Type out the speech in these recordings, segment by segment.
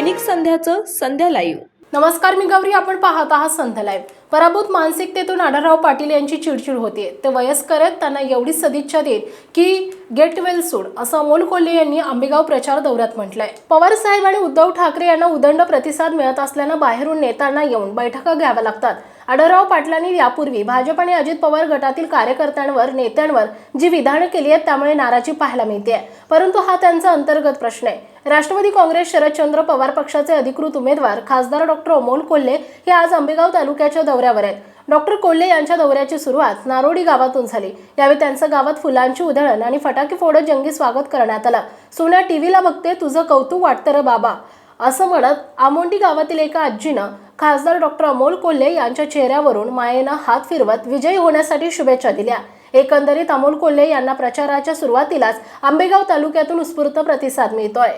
दैनिक संध्याचं संध्या live नमस्कार मी गौरी आपण पाहत आहात संध्या लाईव्ह पराभूत मानसिकतेतून आढळराव पाटील यांची चिडचिड होते ते वयस्कर आहेत त्यांना एवढी सदिच्छा देत की गेट वेल सोड असं अमोल कोल्हे यांनी आंबेगाव प्रचार दौऱ्यात म्हटलंय. पवार साहेब आणि उद्धव ठाकरे यांना उदंड प्रतिसाद मिळत असल्यानं बाहेरून नेत्यांना येऊन बैठका घ्याव्या लागतात. आढळराव पाटलांनी यापूर्वी भाजप आणि अजित पवार गटातील कार्यकर्त्यांवर नेत्यांवर जी विधानं केली आहेत त्यामुळे नाराजी पाहायला मिळते परंतु हा त्यांचा अंतर्गत प्रश्न आहे. राष्ट्रवादी काँग्रेस शरदचंद्र पवार पक्षाचे अधिकृत उमेदवार खासदार डॉक्टर अमोल कोल्हे हे आज आंबेगाव तालुक्याच्या दौऱ्यावर आहेत. डॉक्टर कोल्हे यांच्या दौऱ्याची सुरुवात नारोडी गावातून झाली. यावेळी त्यांचं गावात फुलांची उधळण आणि फटाके फोडत जंगी स्वागत करण्यात आलं. सोन्या टीव्हीला बघते तुझं कौतुक वाटतं रे बाबा असं म्हणत आमोंडी गावातील एका आजीनं खासदार डॉक्टर अमोल कोल्हे यांच्या चेहऱ्यावरून मायेनं हात फिरवत विजयी होण्यासाठी शुभेच्छा दिल्या. एकंदरीत अमोल कोल्हे यांना प्रचाराच्या सुरुवातीलाच आंबेगाव तालुक्यातून उत्स्फूर्त प्रतिसाद मिळतोय.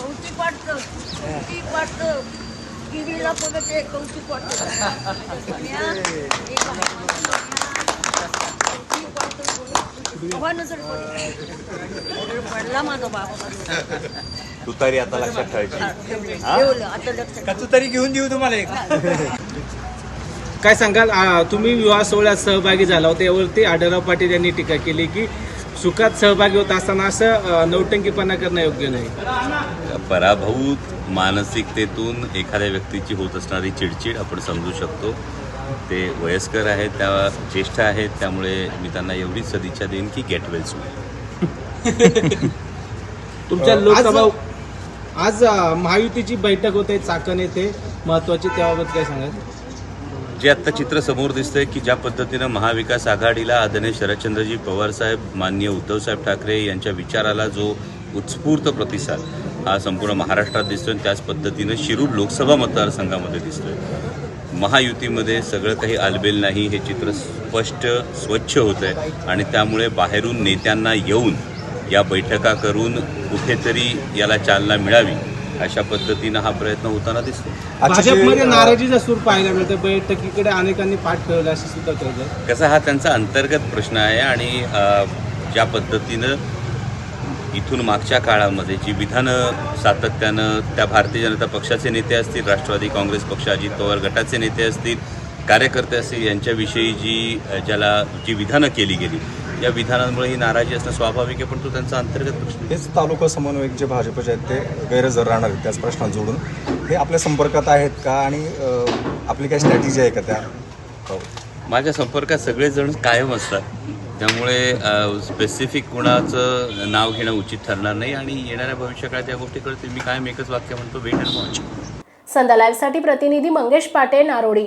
कौतिक वाटतं कौतिक वाटतं टीव्हीला बघत कौतिक वाटतं. कौतिक वाटतं. पडली. माझा बाबा तू तरी आता लक्षात ठेवायची ठेवलं आता लक्षात का तू तरी घेऊन देऊ तुम्हाला एक काय सांगाल तुम्ही विवाह सोहळ्यात सहभागी झाला होता यावरती आढळराव पाटील यांनी टीका केली की सुखात सहभागी होत असताना असं नौटंकीपणा करणं योग्य नाही. पराभूत मानसिकतेतून एखाद्या व्यक्तीची होत असणारी चिडचिड आपण समजू शकतो. ते वयस्कर आहेत त्या ज्येष्ठ आहेत त्यामुळे मी त्यांना एवढीच सदिच्छा देईन की गेट वेल सून तुमच्या लोकसभा आज महायुतीची बैठक होते चाकण येथे. महत्वाची त्याबाबत काय सांगाल? जे आत्ता चित्र समोर दिसतंय की ज्या पद्धतीनं महाविकास आघाडीला आदरणीय शरदचंद्रजी पवारसाहेब मान्य माननीय उद्धवसाहेब ठाकरे यांच्या विचाराला जो उत्स्फूर्त प्रतिसाद हा संपूर्ण महाराष्ट्रात दिसतोय आणि त्याच पद्धतीनं शिरूर लोकसभा मतदारसंघामध्ये दिसतोय. महायुतीमध्ये सगळं काही आलबेल नाही हे चित्र स्पष्ट स्वच्छ होत आहे आणि त्यामुळे बाहेरून नेत्यांना येऊन या बैठका करून कुठेतरी याला चालना मिळावी. अशा पद्धतीनं हा प्रयत्न होताना दिसतो. भाजपमध्ये नाराजीचा सूर पाहायला मिळतं बैठकीकडे अनेकांनी पाठ ठेवलं असं सुद्धा कळतं. कसा हा त्यांचा अंतर्गत प्रश्न आहे आणि ज्या पद्धतीनं इथून मागच्या काळामध्ये जी विधानं सातत्यानं त्या भारतीय जनता पक्षाचे नेते असतील राष्ट्रवादी काँग्रेस पक्ष अजित पवार गटाचे नेते असतील कार्यकर्ते असतील यांच्याविषयी जी ज्याला जी विधानं केली गेली या विधानांमुळे ही नाराजी असणं स्वाभाविक आहे पण तो त्यांचा अंतर्गत प्रश्न. हेच तालुका समन्वयक जे भाजपचे आहेत ते गैरहजर राहणार आहेत त्याच प्रश्नात जोडून. हे आपल्या संपर्कात आहेत का? आणि आपली काय स्ट्रॅटेजी आहे का त्या? हो. माझ्या संपर्कात सगळेजण कायम असतात. त्यामुळे स्पेसिफिक कुणाचं नाव घेणं उचित ठरणार नाही आणि येणाऱ्या भविष्यकाळात या गोष्टी कळतील मी कायम एकच वाक्य म्हणतो वेट अँड वॉच. संध्या लाईव्हसाठी प्रतिनिधी मंगेश पाटे नारोडी.